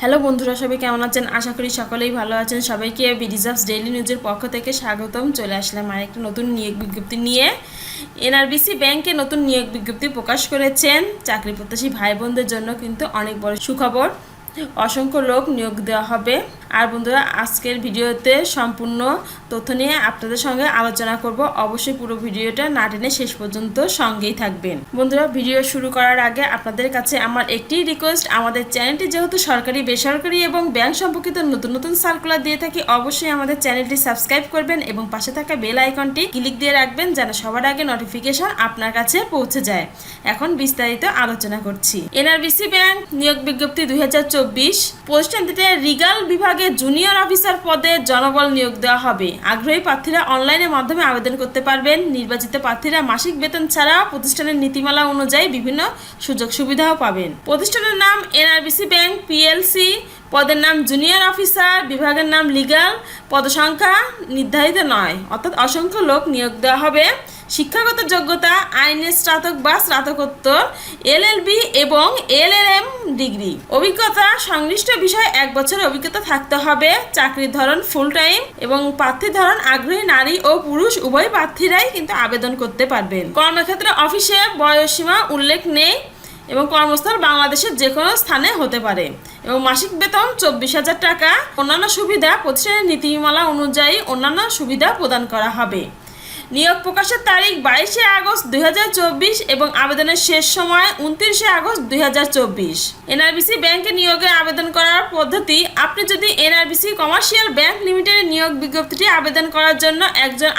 Hello বন্ধুরা, সবাই কেমন আছেন? আশা করি সকলেই ভালো আছেন। সবাইকে বিডিজার্ভস ডেইলি নিউজের পক্ষ থেকে স্বাগতম। চলে আসলাম আর একটা নতুন নিয়োগ বিজ্ঞপ্তি নিয়ে। এনআরবিসি ব্যাংকে নতুন নিয়োগ বিজ্ঞপ্তি প্রকাশ করেছেন। চাকরি প্রত্যাশী ভাই বোনদের জন্য কিন্তু অনেক বড় সুখবর। অসংখ্য লোক নিয়োগ দেওয়া হবে। আর বন্ধুরা, আজকের ভিডিওতে সম্পূর্ণ তথ্য নিয়ে আপনাদের সঙ্গে আলোচনা করব। অবশ্যই পুরো ভিডিওটা না টেনে শেষ পর্যন্ত সঙ্গেই থাকবেন। বন্ধুরা, ভিডিও শুরু করার আগে আপনাদের কাছে আমার একটি রিকোয়েস্ট আমাদের চ্যানেলটি যেহেতু সরকারি, বেসরকারি এবং ব্যাংক সম্পর্কিত নতুন নতুন সার্কুলার দিয়ে থাকি, অবশ্যই আমাদের চ্যানেলটি সাবস্ক্রাইব করবেন এবং পাশে থাকা বেল আইকনটি ক্লিক দিয়ে রাখবেন যেন সবার আগে নোটিফিকেশন আপনার কাছে পৌঁছে যায়। এখন বিস্তারিত আলোচনা করছি। এনআরবিসি ব্যাংক নিয়োগ বিজ্ঞপ্তি দুই হাজার চব্বিশ প্রতিষ্ঠানটিতে রিগাল বিভাগে জুনিয়র অফিসার পদে জনবল নিয়োগ দেওয়া হবে। আগ্রহী প্রার্থীরা অনলাইনের মাধ্যমে আবেদন করতে পারবেন। নির্বাচিত প্রার্থীরা মাসিক বেতন ছাড়া প্রতিষ্ঠানের নীতিমালা অনুযায়ী বিভিন্ন সুযোগ সুবিধাও পাবেন। প্রতিষ্ঠানের নাম এনআরবিসি ব্যাংক পিএলসি পদের নাম জুনিয়র অফিসার বিভাগের নাম লিগ্যাল পদসংখ্যা নির্ধারিত নয়, অর্থাৎ অসংখ্য লোক নিয়োগ দেওয়া হবে। শিক্ষাগত যোগ্যতা, আইনের স্নাতক বা স্নাতকোত্তর এলএলবি এবং এলএলএম ডিগ্রি। অভিজ্ঞতা, সংশ্লিষ্ট বিষয়ে এক বছরের অভিজ্ঞতা থাকতে হবে। চাকরির ধরন ফুল টাইম এবং প্রার্থীর ধরন আগ্রহী নারী ও পুরুষ, উভয় প্রার্থীরাই কিন্তু আবেদন করতে পারবেন। কর্মক্ষেত্রে অফিসে বয়সসীমা উল্লেখ নেই এবং কর্মস্থল বাংলাদেশের যে কোনো স্থানে হতে পারে এবং মাসিক বেতন চব্বিশ হাজার টাকা। অন্যান্য সুবিধা, প্রতিষ্ঠানের নীতিমালা অনুযায়ী অন্যান্য সুবিধা প্রদান করা হবে। নিয়োগ প্রকাশের তারিখ বাইশে আগস্ট দুই হাজার চব্বিশ এবং আবেদনের শেষ সময় উনত্রিশে আগস্ট দু হাজার চব্বিশ। এনআরবিসি ব্যাংকে নিয়োগের আবেদন করার পদ্ধতি, আপনি যদি এনআরবিসি কমার্শিয়াল ব্যাংক লিমিটেডের নিয়োগ বিজ্ঞপ্তিটি আবেদন করার জন্য একজন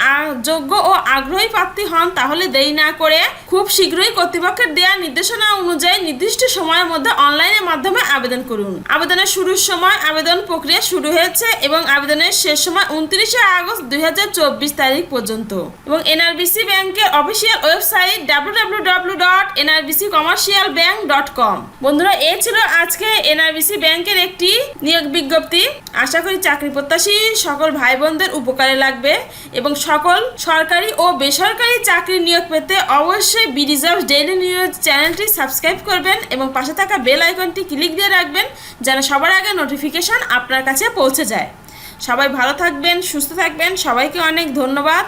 যোগ্য ও আগ্রহী প্রার্থী হন, তাহলে দেরি না করে খুব শীঘ্রই কর্তৃপক্ষের দেওয়া নির্দেশনা অনুযায়ী নির্দিষ্ট সময়ের মধ্যে অনলাইনের মাধ্যমে আবেদন করুন। আবেদনের শুরুর সময় আবেদন প্রক্রিয়া শুরু হয়েছে এবং আবেদনের শেষ সময় উনত্রিশে আগস্ট দুই হাজার চব্বিশ তারিখ পর্যন্ত। এবং এনআরবিসি ব্যাংকের official website W dot NRBC commercial bank dot com. বন্ধুরা, এ ছিল আজকে এনআরবিসি ব্যাংকের একটি নিয়োগ বিজ্ঞপ্তি। আশা করি চাকরি প্রত্যাশী সকল ভাই বোনদের উপকারে লাগবে এবং সকল সরকারি ও বেসরকারি চাকরি নিয়োগ পেতে অবশ্যই বি রিজার্ভ ডেইলি নিউজ চ্যানেলটি সাবস্ক্রাইব করবেন এবং পাশে থাকা বেল আইকনটি ক্লিক দিয়ে রাখবেন যেন সবার আগে নোটিফিকেশন আপনার কাছে পৌঁছে যায়। সবাই ভালো থাকবেন, সুস্থ থাকবেন। সবাইকে অনেক ধন্যবাদ।